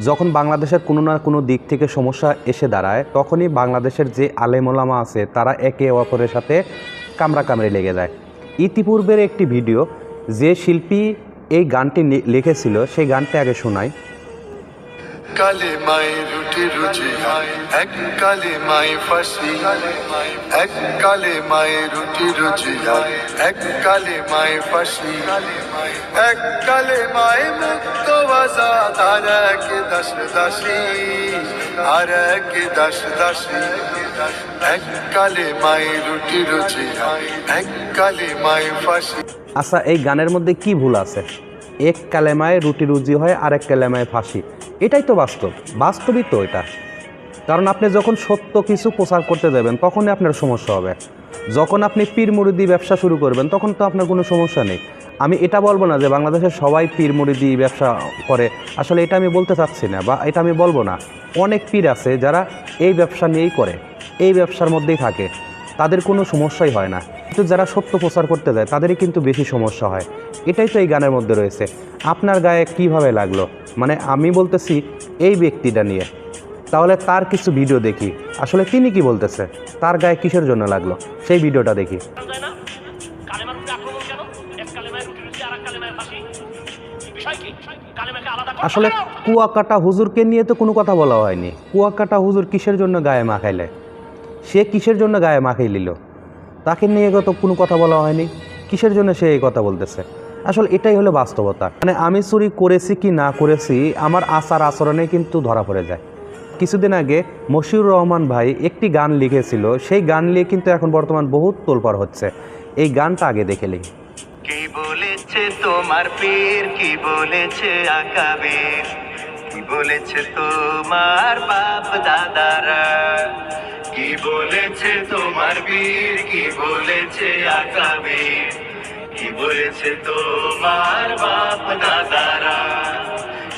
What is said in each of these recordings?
যখন বাংলাদেশের কোনো না কোনো দিক থেকে সমস্যা এসে দাঁড়ায়, তখনই বাংলাদেশের যে আলেমোলামা আছে, তারা একে অপরের সাথে কামড়া কামড়ে লেগে যায়। ইতিপূর্বের একটি ভিডিও, যে শিল্পী এই গানটি লিখেছিল, সেই গানটি আগে শোনাই। কালে মায়ে রুটি রুচি এক কালে মায়ে ফাঁসি এক কালে মায়ে রুটি রুচি এক কালে মায়ে ফাঁসি এক কালে মায়ে মুক্ত আজাদ আর এক দাস দাসী, আর এক দাস দাসী এক কালে মায়ে রুটি রুচি এক কালে মায়ে ফাঁসি। আচ্ছা এই গানের মধ্যে কি ভুল আছে? এক কালেমায় রুটি রুজি হয় আর এক কালেমায় ফাঁসি। এটাই তো বাস্তব। বাস্তবই তো এটা। কারণ আপনি যখন সত্য কিছু প্রচার করতে যাবেন, তখনই আপনার সমস্যা হবে। যখন আপনি পীর মুরিদি ব্যবসা শুরু করবেন, তখন তো আপনার কোনো সমস্যা নেই। আমি এটা বলব না যে বাংলাদেশের সবাই পীর মুরিদি ব্যবসা করে। আসলে এটা আমি বলতে চাচ্ছি না বা এটা আমি বলব না। অনেক পীর আছে যারা এই ব্যবসা নিয়েই করে, এই ব্যবসার মধ্যেই থাকে। তাদের কোনো সমস্যাই হয় না। যারা সত্য প্রচার করতে যায়, তাদেরই কিন্তু বেশি সমস্যা হয়। এটাই তো এই গানের মধ্যে রয়েছে। আপনার গায়ে কীভাবে লাগল? মানে আমি বলতেছি এই ব্যক্তিটা নিয়ে। তাহলে তার কিছু ভিডিও দেখি। আসলে তিনি কি বলতেছে? তার গায়ে কিসের জন্য লাগল? সেই ভিডিওটা দেখি। আসলে কুয়াকাটা হুজুরকে নিয়ে তো কোনো কথা বলা হয়নি। কুয়াকাটা হুজুর কিসের জন্য গায়ে মাখাইলে? সে কিসের জন্য গায়ে মাখাই নিল তাকে নিয়ে তো কোনো কথা বলা হয়নি। কিসের জন্য সে এই কথা বলতেছে? আসলে এটাই হলো বাস্তবতা। মানে আমি চুরি করেছি কি না করেছি, আমার আচার আচরণে কিন্তু ধরা পড়ে যায়। কিছুদিন আগে মশিউর রহমান ভাই একটি গান লিখেছিল, সেই গান নিয়ে কিন্তু এখন বর্তমান বহুত তোলপাড় হচ্ছে। এই গানটা আগে দেখে নিই। কি বলেছে তোমার পীর? কি বলেছে কি বলেছে তোমার বাপ দাদারা? কি বলেছে তোমার পীর কি বলেছে আকাবের কি বলেছে তোমার বাপ দাদারা?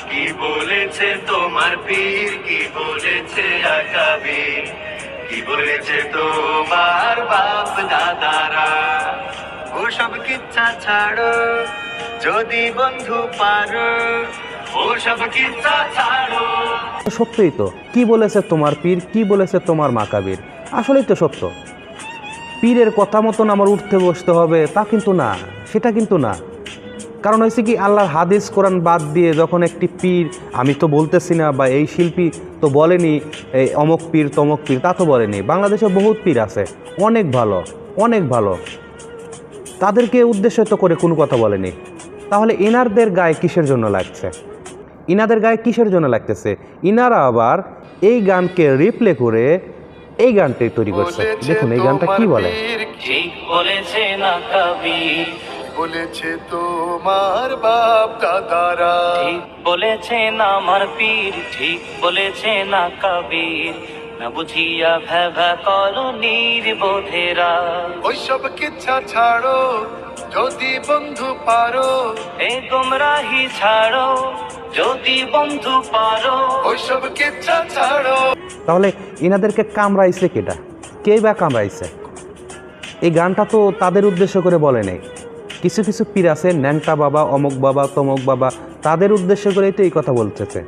কি বলেছে তোমার পীর? কি বলেছে আকাবের কি বলেছে তোমার বাপ দাদারা? ওসব কিচ্ছা ছাড়ো, যদি বন্ধু পারো সত্যই তো, কি বলেছে তোমার পীর, কি বলেছে তোমার মাকাবীর আসলেই তো সত্য। পীরের কথা মতন আমার উঠতে বসতে হবে, তা কিন্তু না, সেটা কিন্তু না। কারণ হয়েছে কি, আল্লাহর হাদিস, কোরআন বাদ দিয়ে যখন একটি পীর, আমি তো বলতেছি না বা এই শিল্পী তো বলেনি, এই অমক পীর, তমক পীর, তা তো বলেনি। বাংলাদেশে বহুত পীর আছে, অনেক ভালো অনেক ভালো। তাদেরকে উদ্দেশ্য তো করে কোনো কথা বলেনি। তাহলে এনারদের গায়ে কিসের জন্য লাগছে? ইনাদের গায়ে কিসের জন্য লাগতেছে? ইনারা আবার এই গানকে রিপ্লে করে এই গানটি তৈরি করছে। দেখুন এই গানটা কি বলে? ঠিক বলেছে না কবির। বলেছে তোমার বাপ দাদারা। ঠিক না আমার পীর। ঠিক বলেছে না কবির। না বুঝিয়া ভেবা করো নির্বোধেরা ওইসব কিচ্ছা ছাড়ো যদি বন্ধু পারো। এ গোমরাহি ছাড়ো যদি বন্ধু পারো। ওইসব কিচ্ছা ছাড়ো। তাহলে ইনাদেরকে কামড়াইছে কেটা কে বা কামড়াইছে? এই গানটা তো তাদের উদ্দেশ্য করে বলে নেই। কিছু কিছু পীর আছে ন্যাংটা বাবা অমুক বাবা তমক বাবা তাদের উদ্দেশ্য করেই তো এই কথা বলতেছে।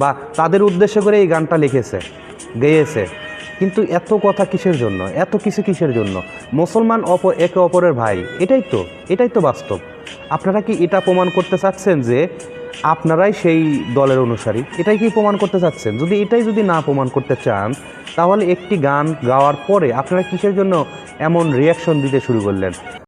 বা তাদের উদ্দেশ্য করে এই গানটা লিখেছে। গেয়েছে। কিন্তু এত কথা কিসের জন্য? এত কিছু কিসের জন্য? মুসলমান অপ একে অপরের ভাই, এটাই তো এটাই তো বাস্তব। আপনারা কি এটা প্রমাণ করতে চাচ্ছেন যে আপনারাই সেই দলের অনুসারী? এটাই কি প্রমাণ করতে চাচ্ছেন? যদি এটাই যদি না প্রমাণ করতে চান, তাহলে একটি গান গাওয়ার পরে আপনারা কিসের জন্য এমন রিয়াকশন দিতে শুরু করলেন?